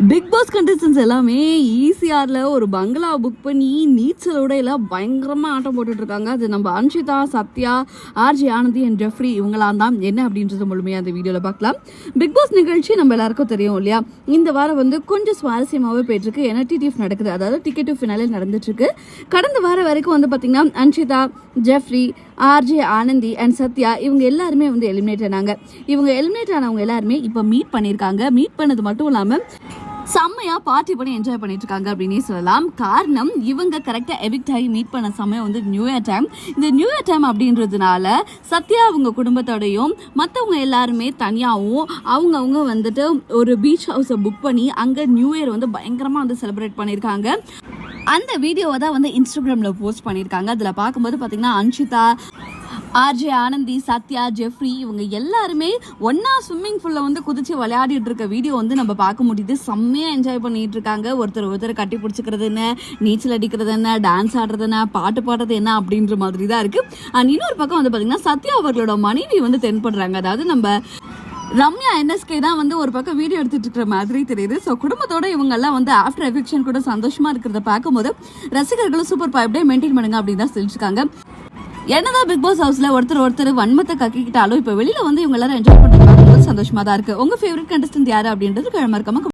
Big pass contestants எல்லாமே ஈசிஆரில் ஒரு பங்களா புக் பண்ணி நீச்சலோட எல்லாம் பயங்கரமாக ஆட்டம் போட்டுட்ருக்காங்க அது நம்ம Anshitha Sathya RJ Anandhi and Jeffrey இவங்களாம் தான். என்ன அப்படின்றது முழுமையாக அந்த வீடியோவில் பார்க்கலாம். பிக் பாஸ் நிகழ்ச்சி நம்ம எல்லாருக்கும் தெரியும் இல்லையா? இந்த வாரம் வந்து கொஞ்சம் சுவாரஸ்யமாகவே போயிட்டுருக்கு. ஏன்னா டிடிஎஃப் நடக்குது. அதாவது டிக்கெட் டு ஃபினாலே நடந்துட்டுருக்கு. கடந்த வாரம் வரைக்கும் வந்து பார்த்திங்கன்னா Anshitha Jeffrey RJ Anandhi and Sathya இவங்க எல்லாருமே வந்து எலிமினேட் ஆனாங்க. இவங்க எலிமினேட் ஆனவங்க எல்லாருமே இப்போ மீட் பண்ணியிருக்காங்க மீட் பண்ணது மட்டும் இல்லாமல் செம்மையா பார்ட்டி பண்ணி என்ஜாய் பண்ணிட்டு இருக்காங்க அப்படின்னே சொல்லலாம். காரணம் இவங்க கரெக்டாக எவிக்ட் ஆகி மீட் பண்ண சமயம் வந்து நியூ இயர் டைம் இந்த நியூ இயர் டைம் அப்படின்றதுனால சத்யா அவங்க குடும்பத்தோடையும் மற்றவங்க எல்லாருமே தனியாகவும் அவங்கவுங்க வந்துட்டு ஒரு பீச் ஹவுஸை புக் பண்ணி அங்கே நியூ இயர் வந்து பயங்கரமாக வந்து செலிப்ரேட் பண்ணியிருக்காங்க. அந்த வீடியோவை தான் வந்து இன்ஸ்டாகிராமில் போஸ்ட் பண்ணியிருக்காங்க. அதில் பார்க்கும்போது பார்த்தீங்கன்னா அன்ஷிதா ஆர்ஜே ஆனந்தி சத்யா ஜெஃப்ரி இவங்க எல்லாருமே ஒன்னா ஸ்விம்மிங் ஃபுல்ல வந்து குதிச்சு விளையாடிட்டு இருக்க வீடியோ வந்து நம்ம பார்க்க முடியுது. செம்மையா என்ஜாய் பண்ணிட்டு இருக்காங்க. ஒருத்தர் ஒருத்தர் கட்டி பிடிச்சிக்கிறது என்ன நீச்சல் அடிக்கிறது என்ன டான்ஸ் ஆடுறது என்ன பாட்டு பாடுறது என்ன அப்படின்ற மாதிரி தான் இருக்கு. அண்ட் இன்னொரு பக்கம் வந்து பாத்தீங்கன்னா சத்யா அவர்களோட மனைவி வந்து தென்படுறாங்க. அதாவது நம்ம ரம்யா என்எஸ்கே தான் வந்து ஒரு பக்கம் வீடியோ எடுத்துட்டு இருக்கிற மாதிரி தெரியுது. ஸோ குடும்பத்தோட இவங்க எல்லாம் வந்து ஆஃப்டர் எவிக்ஷன் கூட சந்தோஷமா இருக்கிறத பார்க்கும்போது ரசிகர்களும் சூப்பர் பைப்டே மெயின்டைன் பண்ணுங்க அப்படின்னு தான் சொல்லியிருக்காங்க என்னதான் பிக் பாஸ் ஹவுஸ்ல ஒருத்தர் ஒருத்தர் வன்மத்தை கக்கிக்கிட்டாலும் இப்போ வெளியில வந்து இவங்க எல்லாரும் என்ஜாய் பண்றது சந்தோஷமா தான் இருக்கு. உங்க ஃபேவரட் கண்டஸ்டன்ட் யாரு அப்படின்றது கிழமை இருக்காம